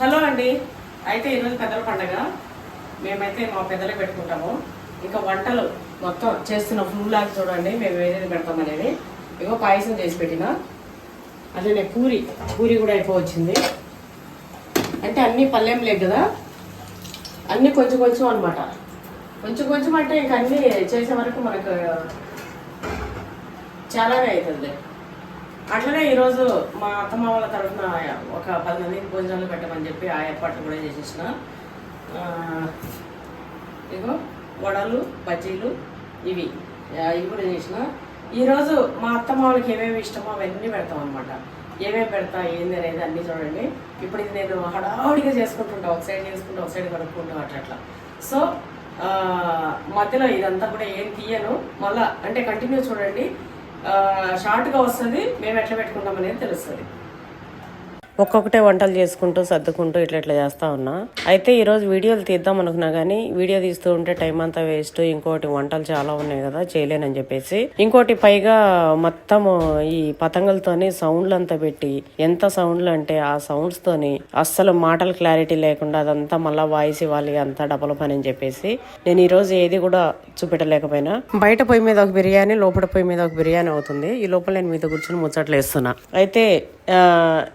Hello అండి. అయితే ఈరోజు పెద్దల పండగ. మేమైతే మా పెద్దలే పెట్టుకుంటాము. ఇంకా వంటలు మొత్తం చేస్తున్న ఫుల్ లాగా చూడండి మేము ఏదైతే పెడతాం అనేది. ఇగో పాయసం చేసి పెట్టిన. అదే పూరి. పూరి కూడా అయిపోవచ్చింది. అంటే అన్నీ పల్లెం లేదు కదా? అన్నీ కొంచెం కొంచెం అనమాట కొంచెం కొంచెం అంటే ఇంక అన్నీ చేసే వరకు మనకు చాలానే అవుతుంది. అట్లనే ఈరోజు మా అత్తమ్మ వాళ్ళ తరఫున ఒక పది మందికి భోజనాలు పెట్టమని చెప్పి ఆ ఏర్పాట్లు కూడా చేసేసిన. ఇగో వడలు బజ్జీలు ఇవి. ఇవి కూడా చేసిన. ఈరోజు మా అత్తమ్మ వాళ్ళకి ఏమేమి ఇష్టమో అవన్నీ పెడతాం అనమాట ఏమేమి పెడతా ఏంది అనేది అన్నీ చూడండి. ఇప్పుడు ఇది నేను హడావుడిగా చేసుకుంటుంటా ఒక సైడ్ చేసుకుంటా ఒక సైడ్ కడుక్కుంటా అట్లా అట్లా. సో మధ్యలో ఇదంతా కూడా ఏం తీయను. మళ్ళా అంటే కంటిన్యూ చూడండి. షార్ట్గా వస్తుంది. మేము ఎట్లా పెట్టుకుంటాం అనేది తెలుస్తుంది. ఒక్కొక్కటే వంటలు చేసుకుంటూ సర్దుకుంటూ ఇట్లా ఇట్లా చేస్తా ఉన్నా. అయితే ఈరోజు వీడియోలు తీద్దాం అనుకున్నా కానీ వీడియో తీస్తూ ఉంటే టైం అంతా వేస్ట్. ఇంకోటి వంటలు చాలా ఉన్నాయి కదా చేయలేనని చెప్పేసి. ఇంకోటి పైగా మొత్తం ఈ పతంగులతోని సౌండ్లు అంతా పెట్టి ఎంత సౌండ్లు అంటే ఆ సౌండ్స్ తోని అస్సలు మాటలు క్లారిటీ లేకుండా అదంతా మళ్ళా వాయిస్ ఇవ్వాలి అంతా డబల్ పని అని చెప్పేసి. నేను ఈ రోజు ఏది కూడా చూపెట్టలేకపోయినా. బయట పొయ్యి మీద ఒక బిర్యానీ లోపల పొయ్యి మీద ఒక బిర్యానీ అవుతుంది. ఈ లోపల నేను మీద కూర్చొని ముచ్చట్లు వేస్తున్నా. అయితే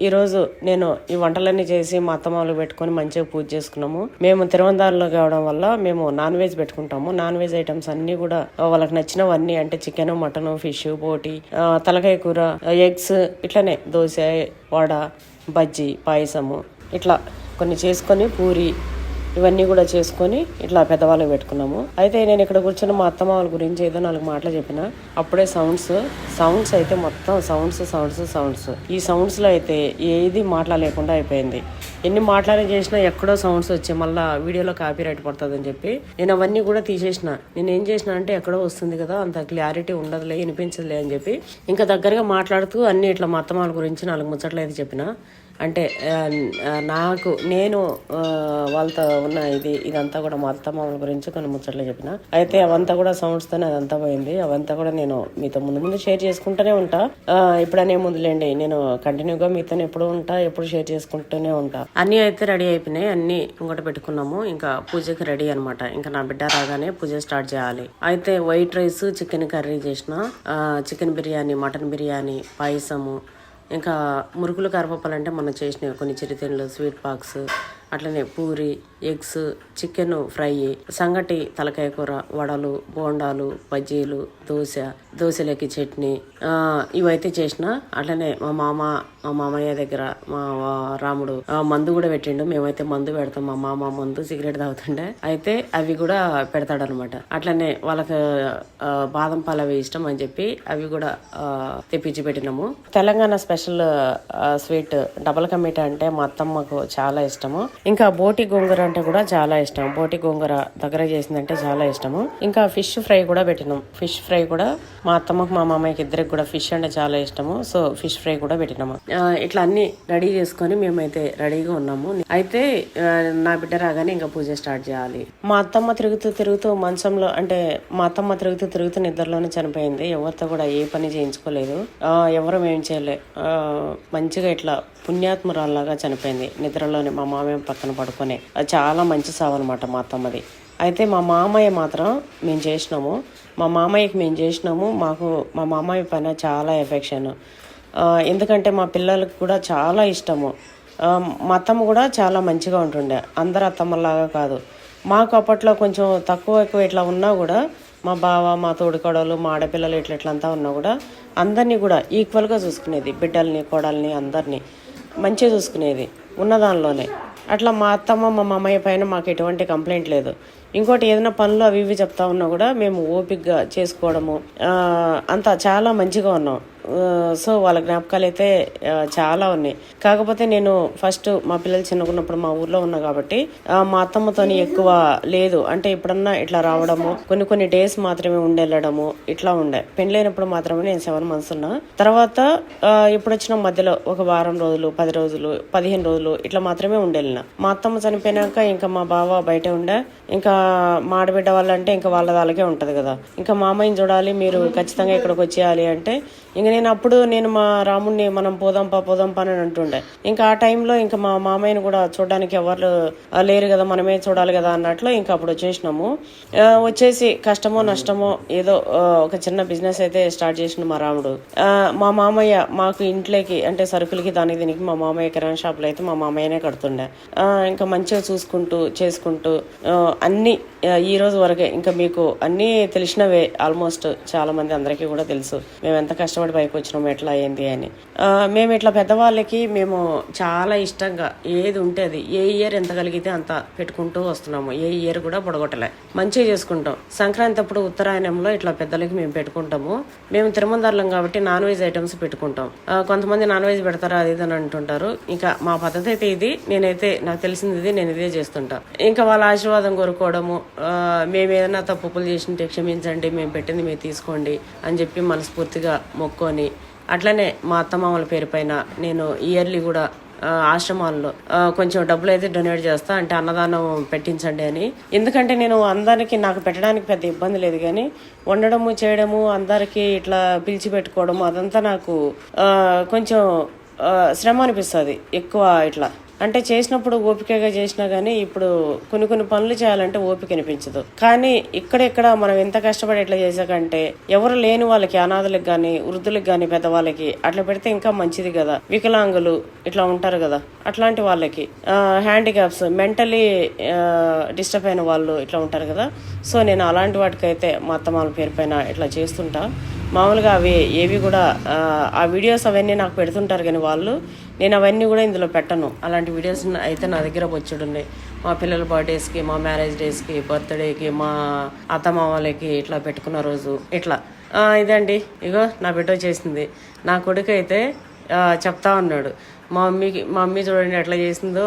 ఈరోజు నేను ఈ వంటలన్నీ చేసి మా అత్తమామలు పెట్టుకొని మంచిగా పూజ చేసుకున్నాము. మేము తిరువందారులో కావడం వల్ల మేము నాన్ వెజ్ పెట్టుకుంటాము. నాన్ వెజ్ ఐటమ్స్ అన్ని కూడా వాళ్ళకి నచ్చినవన్నీ అంటే చికెన్ మటన్ ఫిష్ బోటి తలకాయ కూర ఎగ్స్ ఇట్లనే దోశ వడ బజ్జీ పాయసము ఇట్లా కొన్ని చేసుకొని పూరి ఇవన్నీ కూడా చేసుకొని ఇట్లా పెద్దవాళ్ళకి పెట్టుకున్నాము. అయితే నేను ఇక్కడ కూర్చొని మా అత్తమ్మ వాళ్ళ గురించి ఏదో నాలుగు మాటలు చెప్పిన. అప్పుడే సౌండ్స్ సౌండ్స్ అయితే మొత్తం సౌండ్స్ సౌండ్స్ సౌండ్స్ ఈ సౌండ్స్లో అయితే ఏది మాట్లాడలేకుండా అయిపోయింది. ఎన్ని మాట్లాడి చేసినా ఎక్కడో సౌండ్స్ వచ్చాయి మళ్ళీ వీడియోలో కాపీ రైట్ పడుతుంది అని చెప్పి నేను అవన్నీ కూడా తీసేసిన. నేను ఏం చేసిన అంటే ఎక్కడో వస్తుంది కదా అంత క్లారిటీ ఉండదులే వినిపించదులే అని చెప్పి ఇంకా దగ్గరగా మాట్లాడుతూ అన్ని ఇట్లా మా అత్తమ్మ వాళ్ళ గురించి నాలుగు ముచ్చట్లు అయితే చెప్పిన. అంటే నాకు నేను వాళ్ళతో ఉన్న ఇది ఇదంతా కూడా మా అత్తమామల గురించి కొన్ని ముచ్చట్లు చెప్పిన. అయితే అవంతా కూడా సౌండ్స్ తోనే అదంతా పోయింది. అవంతా కూడా నేను మీతో ముందు ముందు షేర్ చేసుకుంటూనే ఉంటా. ఇప్పుడనే ముందులేండి నేను కంటిన్యూగా మీతో ఎప్పుడు ఉంటా ఎప్పుడు షేర్ చేసుకుంటూనే ఉంటా. అన్ని అయితే రెడీ అయిపోయినాయి అన్ని ఇంకోటి పెట్టుకున్నాము. ఇంకా పూజకి రెడీ అనమాట ఇంకా నా బిడ్డ రాగానే పూజ స్టార్ట్ చేయాలి. అయితే వైట్ రైస్ చికెన్ కర్రీ చేసిన. చికెన్ బిర్యానీ మటన్ బిర్యానీ పాయసము ఇంకా మురుకులు కరపప్పాలు అంటే మనం చేసినవి కొన్ని చిరుతిండ్లు స్వీట్ బాక్స్ అట్లనే పూరి ఎగ్స్ చికెన్ ఫ్రై సంగటి తలకాయ కూర వడలు బోండాలు బజ్జీలు దోశ దోశలకి చట్నీ ఇవైతే చేసిన అట్లనే మా మామ మా మామయ్య దగ్గర మా రాముడు మందు కూడా పెట్టిండు. మేమైతే మందు పెడతాం. మా మామ మందు సిగరెట్ తాగుతుండే. అయితే అవి కూడా పెడతాడనమాట. అట్లనే వాళ్ళకి బాదం పాలు అవి ఇష్టం అని చెప్పి అవి కూడా తెప్పించి పెట్టినాము. తెలంగాణ స్పెషల్ స్వీట్ డబల్ కమిట అంటే మా అత్తమ్మకు చాలా ఇష్టము. ఇంకా బోటి గోంగూర అంటే కూడా చాలా ఇష్టం. బోటి గోంగూర దగ్గర చేసిందంటే చాలా ఇష్టము. ఇంకా ఫిష్ ఫ్రై కూడా పెట్టినాం. ఫిష్ ఫ్రై కూడా మా అత్తమ్మకు మా మామయ్యకి ఇద్దరికి కూడా ఫిష్ అంటే చాలా ఇష్టము. సో ఫిష్ ఫ్రై కూడా పెట్టినాము. ఇట్లా అన్ని రెడీ చేసుకొని మేమైతే రెడీగా ఉన్నాము. అయితే నా బిడ్డ రాగానే ఇంకా పూజ స్టార్ట్ చేయాలి. మా అత్తమ్మ తిరుగుతూ తిరుగుతూ మంచంలో అంటే మా అత్తమ్మ తిరుగుతూ తిరుగుతూ నిద్రలోనే చనిపోయింది. ఎవరితో కూడా ఏ పని చేయించుకోలేదు. ఎవరు ఏం చేయలే. మంచిగా ఇట్లా పుణ్యాత్మురాల్లాగా చనిపోయింది. నిద్రలోనే మా మామయ్య పక్కన పడుకొని. అది చాలా మంచి సావు అనమాట మా అత్తమ్మది. అయితే మా మామయ్య మాత్రం మేము చేసినాము. మా మామయ్యకి మేము చేసినాము. మాకు మా మామయ్య పైన చాలా ఎఫెక్షన్. ఎందుకంటే మా పిల్లలకి కూడా చాలా ఇష్టము. మా అత్తమ్మ కూడా చాలా మంచిగా ఉంటుండే. అందరు అత్తమ్మలాగా కాదు. మాకు అప్పట్లో కొంచెం తక్కువ ఎక్కువ ఇట్లా ఉన్నా కూడా మా బావ మా తోడికోడలు మా ఆడపిల్లలు ఇట్లా ఇట్లంతా ఉన్నా కూడా అందరినీ కూడా ఈక్వల్గా చూసుకునేది. బిడ్డల్ని కోడల్ని అందరినీ. మంచిగా చూసుకునేది ఉన్నదానిలోనే. అట్లా మా అత్తమ్మ మా మామయ్య పైన మాకు ఎటువంటి కంప్లైంట్ లేదు. ఇంకోటి ఏదైనా పనులు అవి ఇవి చెప్తా ఉన్నా కూడా మేము ఓపిక్గా చేసుకోవడము అంతా చాలా మంచిగా ఉన్నాం. సో వాళ్ళ జ్ఞాపకాలు అయితే చాలా ఉన్నాయి. కాకపోతే నేను ఫస్ట్ మా పిల్లలు చిన్నకున్నప్పుడు మా ఊర్లో ఉన్నా కాబట్టి మా అత్తమ్మతోని ఎక్కువ లేదు. అంటే ఇప్పుడన్నా ఇట్లా రావడము కొన్ని కొన్ని డేస్ మాత్రమే ఉండెళ్ళడము ఇట్లా ఉండే. పెళ్ళైనప్పుడు మాత్రమే నేను సెవెన్ మంత్స్ ఉన్నా. తర్వాత ఇప్పుడు వచ్చిన మధ్యలో ఒక వారం రోజులు పది రోజులు పదిహేను రోజులు ఇట్లా మాత్రమే ఉండెళ్ళిన. మా అత్తమ్మ చనిపోయినాక ఇంకా మా బావ బయట ఉండే. ఇంకా మా ఆడబిడ్డ వాళ్ళంటే ఇంకా వాళ్ళ అలాగే ఉంటది కదా. ఇంకా మామయ్యని చూడాలి మీరు ఖచ్చితంగా ఇక్కడికి వచ్చేయాలి అంటే ఇంకా నేను అప్పుడు నేను మా రాముడిని మనం పోదాంపా పోదాంపా అని అంటుండే. ఇంకా ఆ టైంలో ఇంకా మా మామయ్యని కూడా చూడడానికి ఎవరు లేరు కదా మనమే చూడాలి కదా అన్నట్లు ఇంకా అప్పుడు వచ్చేసినాము. వచ్చేసి కష్టమో నష్టమో ఏదో ఒక చిన్న బిజినెస్ అయితే స్టార్ట్ చేసిన మా రాముడు. మా మామయ్య మాకు ఇంట్లోకి అంటే సరుకులకి దానికి దీనికి మా మామయ్య కిరాణా షాప్లో అయితే మా మామయ్యనే కడుతుండే. ఇంకా మంచిగా చూసుకుంటూ చేసుకుంటూ అన్ని ఈ రోజు వరకే ఇంకా మీకు అన్నీ తెలిసినవే ఆల్మోస్ట్ చాలా మంది అందరికీ కూడా తెలుసు. మేము ఎంత కష్టపడి పైకి ఎట్లా అయింది అని. మేము ఇట్లా పెద్దవాళ్ళకి మేము చాలా ఇష్టంగా ఏది ఉంటే అది ఏ ఇయర్ ఎంత కలిగితే అంత పెట్టుకుంటూ వస్తున్నాము. ఏ ఇయర్ కూడా పొడగొట్టలే. మంచిగా చేసుకుంటాం. సంక్రాంతి అప్పుడు ఉత్తరాయణంలో ఇట్లా పెద్దలకి మేము పెట్టుకుంటాము. మేము తిరుమందర్లం కాబట్టి నాన్ వెజ్ ఐటమ్స్ పెట్టుకుంటాం. కొంతమంది నాన్ వెజ్ పెడతారా అది ఇది అని అంటుంటారు. ఇంకా మా పద్ధతి అయితే ఇది నేనైతే నాకు తెలిసింది ఇది నేను ఇదే చేస్తుంటా. ఇంకా వాళ్ళ ఆశీర్వాదం కోరుకోవడము మేము ఏదైనా తప్పులు చేసింటే క్షమించండి మేము పెట్టింది మీరు తీసుకోండి అని చెప్పి మనస్ఫూర్తిగా అని. అట్లనే మా అత్తమామల పేరు పైన నేను ఇయర్లీ కూడా ఆశ్రమాల్లో కొంచెం డబ్బులు అయితే డొనేట్ చేస్తా అంటే అన్నదానం పెట్టించండి అని. ఎందుకంటే నేను అందరికి నాకు పెట్టడానికి పెద్ద ఇబ్బంది లేదు కానీ వండడము చేయడము అందరికీ ఇట్లా పిలిచి పెట్టుకోవడము అదంతా నాకు కొంచెం శ్రమ అనిపిస్తుంది ఎక్కువ ఇట్లా. అంటే చేసినప్పుడు ఓపికగా చేసినా కానీ ఇప్పుడు కొన్ని కొన్ని పనులు చేయాలంటే ఓపిక అనిపించదు. కానీ ఇక్కడెక్కడ మనం ఎంత కష్టపడి ఎట్లా చేసాకంటే ఎవరు లేని వాళ్ళకి అనాథలకు కానీ వృద్ధులకు కానీ పెద్దవాళ్ళకి అట్లా పెడితే ఇంకా మంచిది కదా. వికలాంగులు ఇట్లా ఉంటారు కదా. అట్లాంటి వాళ్ళకి. హ్యాండిక్యాప్స్ మెంటలీ డిస్టర్బ్ అయిన వాళ్ళు ఇట్లా ఉంటారు కదా. సో నేను అలాంటి వాటికైతే మా అత్తమాల పేరు పైన ఇట్లా చేస్తుంటా. మామూలుగా అవి ఏవి కూడా ఆ, వీడియోస్ అవన్నీ నాకు పెడుతుంటారు కానీ వాళ్ళు నేను అవన్నీ కూడా ఇందులో పెట్టను. అలాంటి వీడియోస్ అయితే నా దగ్గర వచ్చుడున్నాయి మా పిల్లల బర్త్డేస్కి మా మ్యారేజ్ డేస్కి బర్త్డేకి మా అత్తమామలకి ఇట్లా పెట్టుకున్న రోజు ఇట్లా. ఇదండి. ఇగో నా బిడ్డ చేసింది నా కొడుకు అయితే చెప్తా ఉన్నాడు. మా మమ్మీకి మా మమ్మీ చూడండి ఎట్లా చేసిందో.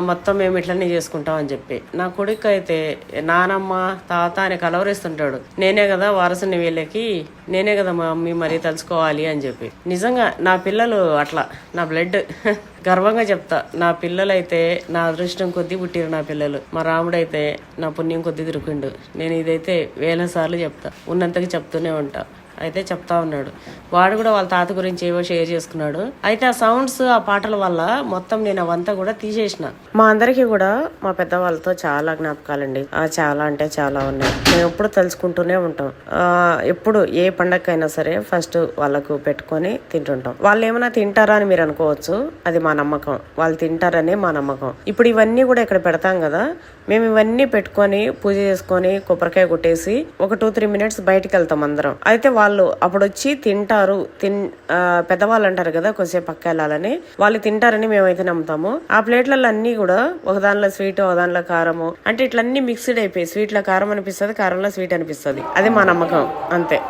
మొత్తం మేము ఇట్లనే చేసుకుంటాం అని చెప్పి. నా కొడుకు అయితే నానమ్మ తాత అని కలవరిస్తుంటాడు. నేనే కదా వారసుని వీళ్ళకి నేనే కదా మా మమ్మీ మరీ తలుచుకోవాలి అని చెప్పి. నిజంగా నా పిల్లలు అట్లా నా బ్లడ్ గర్వంగా చెప్తా. నా పిల్లలైతే నా అదృష్టం కొద్దీ పుట్టిరు నా పిల్లలు. మా రాముడైతే నా పుణ్యం కొద్ది తిరుకుండు నేను ఇదైతే వేల సార్లు చెప్తా. ఉన్నంతకి చెప్తూనే ఉంటా. అయితే చెప్తా ఉన్నాడు. వాడు కూడా వాళ్ళ తాత గురించి ఏవో షేర్ చేసుకున్నాడు. అయితే ఆ సౌండ్స్ ఆ పాటల వల్ల మొత్తం నేను అవంతా కూడా తీసేసిన. మా అందరికీ కూడా మా పెద్దవాళ్ళతో చాలా జ్ఞాపకాలండి. ఆ చాలా అంటే చాలా ఉన్నాయి. మేము ఎప్పుడు తెలుసుకుంటూనే ఉంటాం. ఎప్పుడు ఏ పండగకైనా సరే ఫస్ట్ వాళ్ళకు పెట్టుకొని తింటుంటాం. వాళ్ళు ఏమైనా తింటారా అని మీరు అనుకోవచ్చు. అది మా నమ్మకం. వాళ్ళు తింటారనే మా నమ్మకం. ఇప్పుడు ఇవన్నీ కూడా ఇక్కడ పెడతాం కదా. మేము ఇవన్నీ పెట్టుకొని పూజ చేసుకొని కొబ్బరికాయ కొట్టేసి ఒక టూ త్రీ మినిట్స్ బయటకు వెళ్తాం అందరం. అయితే వాళ్ళు అప్పుడు వచ్చి తింటారు తిన్ పెద్దవాళ్ళు అంటారు కదా కొద్దిసేపు పక్క వెళ్ళాలని. వాళ్ళు తింటారని మేమైతే నమ్ముతాము. ఆ ప్లేట్లలో అన్ని కూడా ఒక దానిలో స్వీట్ ఒక దానిలో కారము. అంటే ఇట్లన్నీ మిక్స్డ్ అయిపోయి స్వీట్లో కారం అనిపిస్తుంది కారంలో స్వీట్ అనిపిస్తుంది. అది మా నమ్మకం. అంతే.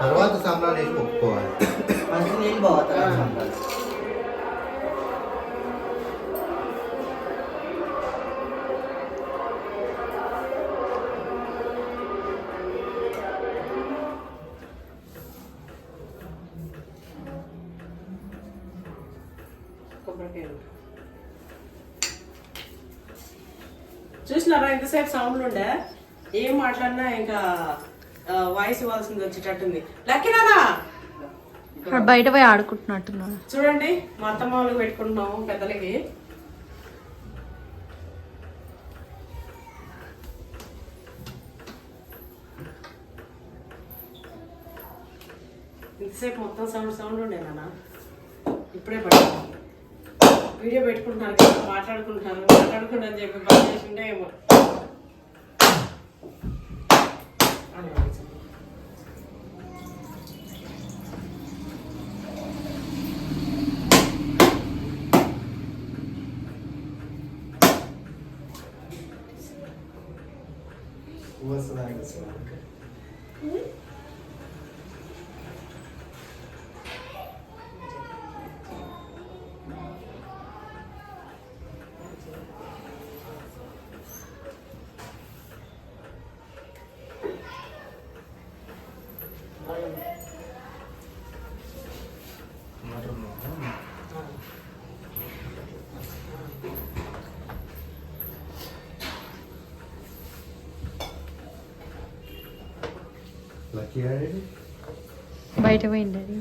తర్వాత ఎంతసేపు సౌండ్ ఉండే? ఏం మాట్లాడినా ఇంకా వాయిస్ ఇవ్వాల్సింది వచ్చేటట్టుంది. లక్కినానా బయట పోయి ఆడుకుంటున్నట్టున్నాడు చూడండి మా అత్తమ్మ వాళ్ళకి పెట్టుకుంటున్నాము పెద్దలకి. ఇంతసేపు మొత్తం సౌండ్ సౌండ్ ఉండే నాన్న. ఇప్పుడే పట్టింది వీడియో పెట్టుకుంటున్నారు కదా మాట్లాడుకుంటున్నారు మాట్లాడుకుంటారు అని చెప్పి బాగా చేసిండే ఏమో. そうなんですよ。బయట పోయింది అది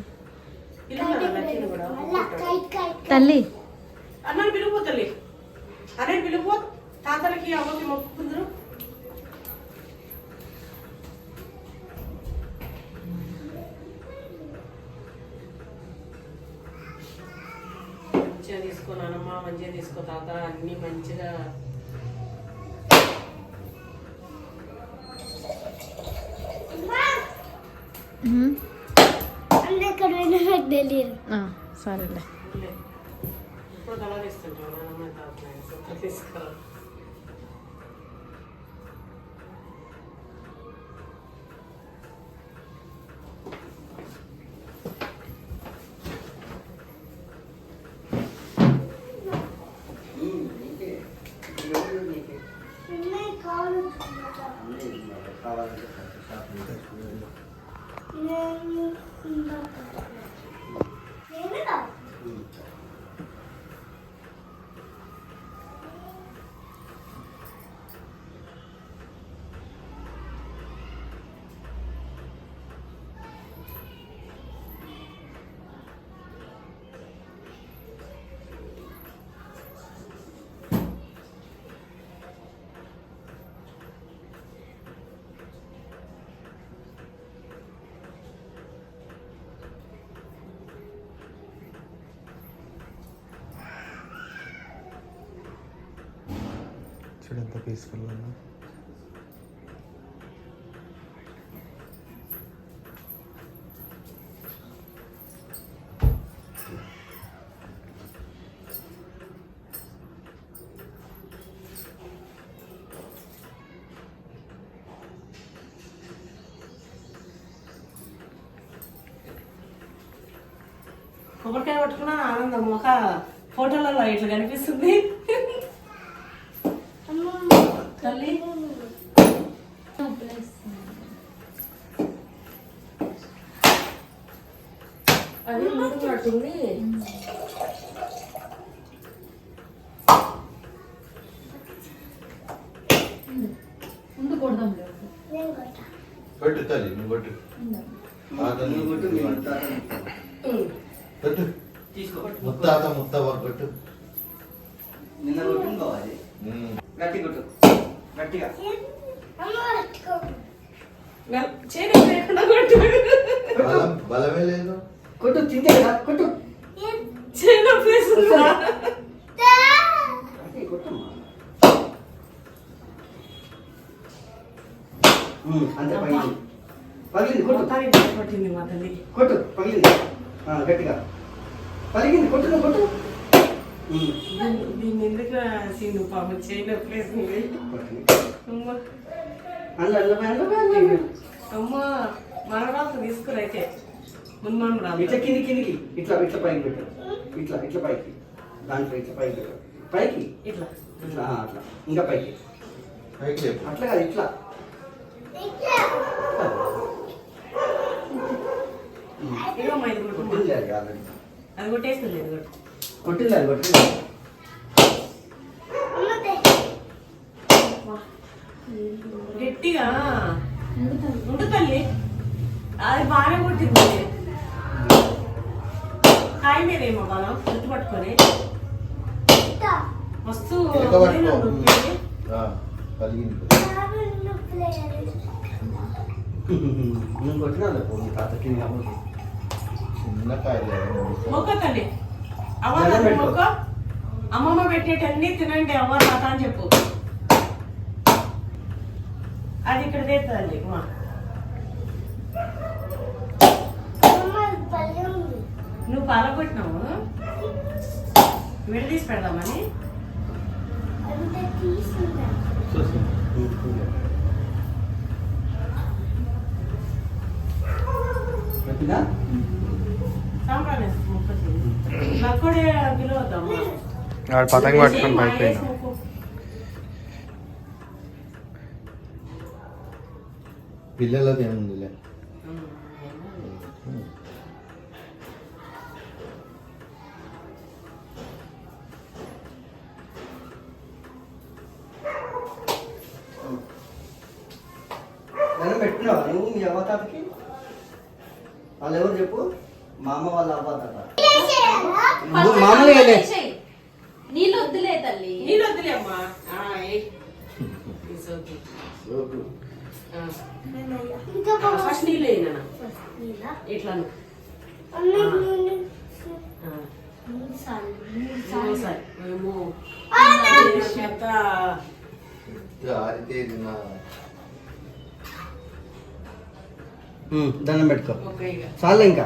తల్లి. అన్నని పిలుపు తల్లి. అరే పిలుపు. తాతలకి అవ్వకి మొక్కుకుందరు. మంచిగా తీసుకో నానమ్మ మంచిగా తీసుకో తాత. అన్ని మంచిగా ఉమ్. తెలియదు ఆ, సరేలే లే. ఇప్పుడు తల తీస్తుంటావు నానమ్మ తాత తీసుకో నీకే ఎవరు నీకే కావాలి అన్నీ చూడు ఎంత పీస్ఫుల్ ఉందో కొబ్బరికాయ పట్టుకున్న ఆనందం ఒక ఫోటోలలో ఇట్లా కనిపిస్తుంది తల్లి అది ముందు పడుతుంది నేను కొట్టా కొట్టు తల్లి నువ్వు కొట్టు తాతని నువ్వు కొట్టు, మీ తాత కొట్టు తీసుకో ముత్తాత ముత్తవ కొట్టు నిన్న కొట్టింది కావాలి. గట్టి కొట్టు. గట్టిగా. బలమే లేదు. కొట్టు తింటే కదా కొట్టు. చిన్న ప్లేస్ ఉందా అంతే పగిలింది. పగిలింది కొట్టు. పట్టింది మా తల్లి. కొట్టు పగిలింది. గట్టిగా. పలిగింది కొట్టు కొట్టు. దీన్ని- ఎందుకు సీను పాపం? చేయని ప్లేస్ ఉంది. కొట్టింది. అమ్మ. అమ్మ మనరాలు తీసుకురైతే మున్మన్ రాదు ఇట్లా కింది కిందికి. ఇట్లా ఇట్లా పైకి పెట్టు. ఇట్లా ఇట్లా పైకి. దాంట్లో ఇట్లా పైకి పెట్టు. పైకి? ఇట్లా. ఇట్లా ఆ, అట్లా. ఇంకా పైకి. పైకి అట్లా కాదు ఇట్లా. ఇదిగో అమ్మ అది కొట్టేస్తుంది కొట్టు కొట్టింది అది కొట్టింది. గట్టిగా. ఉండు తల్లి. అది బాగానే కొట్టింది. కాయ మీరేమో బలం గుర్తు పట్టుకొని మస్తు నువ్వు కొట్టినా తాతకి మీ అమ్మకి చిన్న మొక్క తల్లి అవ్వ దండం తల్లి పెట్టు. మొక్క. అమ్మమ్మ పెట్టేటన్ని తినండి అవ్వ తాత అని చెప్పు. అది ఇక్కడ తేస్తుంది అమ్మా నువ్వు పాల కొట్టినావు విడదీసి పెడదామని పెట్టినా వాడు పతంగ పట్టుకొని పడిపోయినా పిల్లలది ఏముందిలే? పెట్టినావా? నువ్వు మీ అవతారకి వాళ్ళు ఎవరు చెప్పు? మా వాళ్ళు అవ్వద్దట మామూలుగా నీళ్ళు వద్దులే తల్లి. నీళ్ళు వద్దులే అమ్మా. ఫస్ట్ నీళ్ళు వేయనా ఎట్లా దండం పెట్టుకో. చాలా ఇంకా.